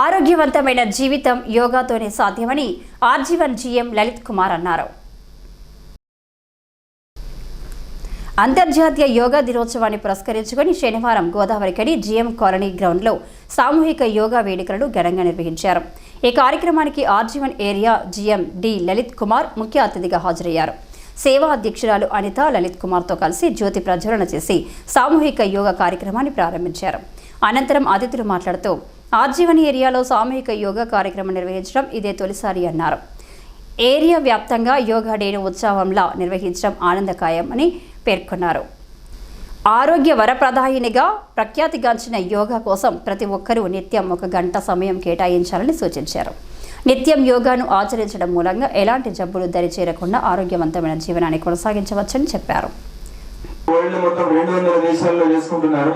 ఆరోగ్యవంతమైన జీవితం యోగాతోనే సాధ్యమని ఆర్జీవన్ జీఎం లలిత్ కుమార్ అన్నారు. అంతర్జాతీయ యోగా దినోత్సవాన్ని పురస్కరించుకొని శనివారం గోదావరికని జీఎం కాలనీ గ్రౌండ్లో సామూహిక యోగా వేడుకలను ఘనంగా నిర్వహించారు. ఈ కార్యక్రమానికి RG one area GM D Lalith Kumar ముఖ్య అతిథిగా హాజరయ్యారు. సేవా అధ్యక్షురాలు అనిత లలిత్ కుమార్తో కలిసి జ్యోతి ప్రజ్వలన చేసి సామూహిక యోగా కార్యక్రమాన్ని ప్రారంభించారు. అనంతరం అతిథులు మాట్లాడుతూ ఆర్జీవని ఏరియాలో సామూహిక యోగా కార్యక్రమం నిర్వహించడం ఇదే తొలిసారి అన్నారు. ఏరియా వ్యాప్తంగా యోగా డేను ఉత్సవంలా నిర్వహించడం ఆనందకాయం అని పేర్కొన్నారు. ఆరోగ్య వరప్రదాయినిగా ప్రఖ్యాతిగాంచిన యోగా కోసం ప్రతి ఒక్కరూ నిత్యం ఒక గంట సమయం కేటాయించాలని సూచించారు. నిత్యం యోగాను ఆచరించడం మూలంగా ఎలాంటి జబ్బులు దరి చేరకుండా ఆరోగ్యవంతమైన జీవనాన్ని కొనసాగించవచ్చని చెప్పారు. వరల్డ్ మొత్తం రెండు వందల దేశాల్లో చేసుకుంటున్నారు.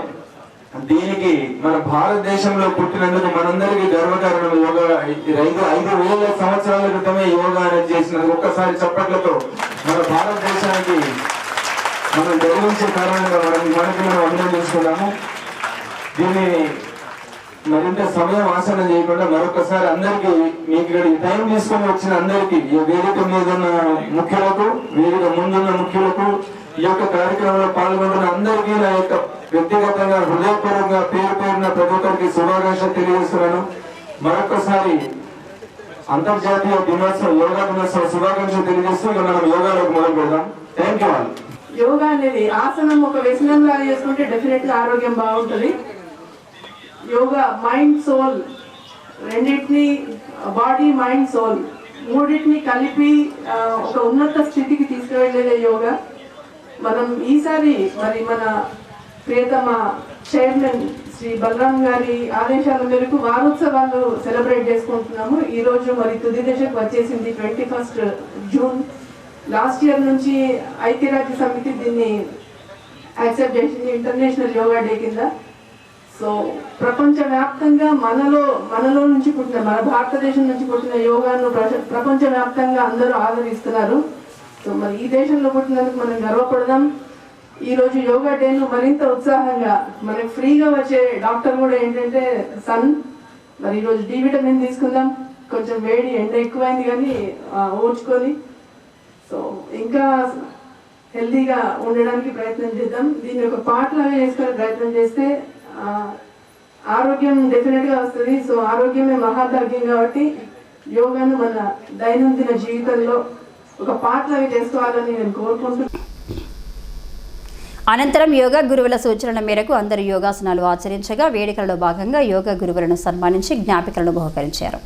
దీనికి మన భారతదేశంలో పుట్టినందుకు మనందరికీ గర్వకారణం యోగా. ఐదు ఐదు వేల సంవత్సరాల క్రితమే యోగా అనేది చేసినందుకు ఒక్కసారి చప్పట్లతో మన భారతదేశానికి మనం గర్వించే కారణంగా మనం మనకి మనం అందరం చేసుకున్నాము దీన్ని మరింత సమయం ఆసనం చేయకుండా మరొకసారి అందరికీ మీకు ఇక్కడ టైం తీసుకొని వచ్చిన అందరికీ వేదిక మీద ఉన్న ముఖ్యులకు వేదిక ముందున్న ముఖ్యులకు ఈ యొక్క కార్యక్రమంలో పాల్గొంటున్న అందరికీ నా యొక్క వ్యక్తిగతంగా హృదయపూర్వకంగా పేరు పేరున ప్రతి ఒక్కరికి శుభాకాంక్షలు తెలియజేస్తున్నాను. మరొకసారి అంతర్జాతీయ దినోత్సవం యోగా దినోత్సవం శుభాకాంక్షలు తెలియజేస్తూ ఇక మనం యోగాలోకి మొదలు పెడదాం. థ్యాంక్ యూ ఆల్ యోగా అనేది ఆసనం ఒక వ్యసనంగా చేసుకుంటే డెఫినెట్గా ఆరోగ్యం బాగుంటుంది. యోగా మైండ్ సోల్ రెండింటిని బాడీ మైండ్ సోల్ మూడింటిని కలిపి ఒక ఉన్నత స్థితికి తీసుకువెళ్ళేదే యోగా. మనం ఈసారి మరి మన ప్రియతమ చైర్మన్ శ్రీ బలరాం గారి ఆదేశాల మేరకు వారోత్సవాలు సెలబ్రేట్ చేసుకుంటున్నాము. ఈ రోజు మరి తుది దశకు వచ్చేసింది twenty first June. Last year నుంచి ఐక్యరాజ్య సమితి దీన్ని యాక్సెప్ట్ చేసింది ఇంటర్నేషనల్ యోగా డే కింద. సో ప్రపంచవ్యాప్తంగా మనలో మనలో నుంచి పుట్టిన మన భారతదేశం నుంచి పుట్టిన యోగాను ప్రపంచవ్యాప్తంగా అందరూ ఆదరిస్తున్నారు. సో మరి ఈ దేశంలో పుట్టినందుకు మనం గర్వపడదాం. ఈరోజు యోగా డేను మరింత ఉత్సాహంగా మరి ఫ్రీగా వచ్చే డాక్టర్ కూడా ఏంటంటే సన్. మరి ఈరోజు డి విటమిన్ తీసుకుందాం. కొంచెం వేడి ఎండ ఎక్కువైంది కానీ ఓడ్చుకొని సో ఇంకా హెల్తీగా ఉండడానికి ప్రయత్నం చేద్దాం. దీన్ని ఒక పాటలాగా చేసుకునే ప్రయత్నం చేస్తే ఆరోగ్యం డెఫినెట్గా వస్తుంది. సో ఆరోగ్యమే మహాభాగ్యం కాబట్టి యోగాను మన దైనందిన జీవితంలో ఒక పాటలాగా చేసుకోవాలని నేను కోరుకుంటున్నాను. అనంతరం యోగా గురువుల సూచనల మేరకు అందరూ యోగాసనాలు ఆచరించగా వేడుకలలో భాగంగా యోగా గురువులను సన్మానించి జ్ఞాపికలను బహుకరించారు.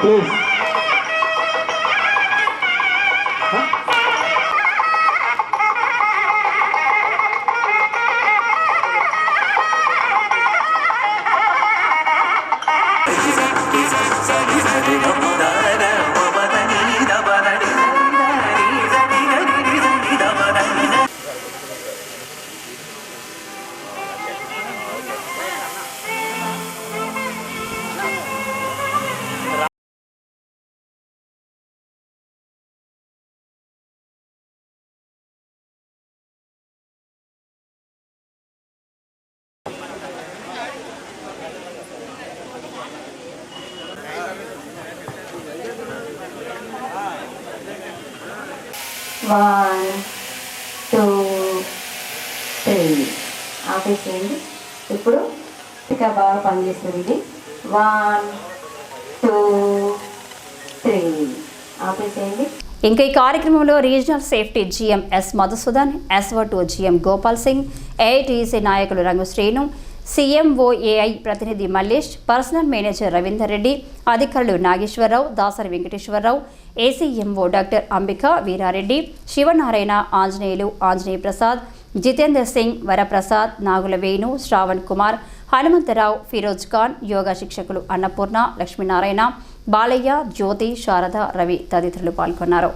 ప్లీజ్ వన్ టూ త్రీ ఆపేసేయండి. ఇప్పుడు ఇంకా బాగా పనిచేస్తుంది. ఇది వన్ టూ త్రీ ఆపేసేయండి. ఇంకా ఈ కార్యక్రమంలో regional safety GM S Madhusudan SO two GM Gopal Singh AITC నాయకులు రంగు శ్రీను సీఎంఓఏఐ ప్రతినిధి మల్లేష్ పర్సనల్ మేనేజర్ రవీందర్ రెడ్డి అధికారులు నాగేశ్వరరావు దాసరి వెంకటేశ్వరరావు ఏసీఎంఓ డాక్టర్ అంబిక వీరారెడ్డి శివనారాయణ ఆంజనేయులు ఆంజనేయ ప్రసాద్ జితేందర్ సింగ్ వరప్రసాద్ నాగుల వేణు శ్రావణ్ కుమార్ హనుమంతరావు ఫిరోజ్ ఖాన్ యోగా శిక్షకులు అన్నపూర్ణ లక్ష్మీనారాయణ బాలయ్య జ్యోతి శారద రవి తదితరులు పాల్గొన్నారు.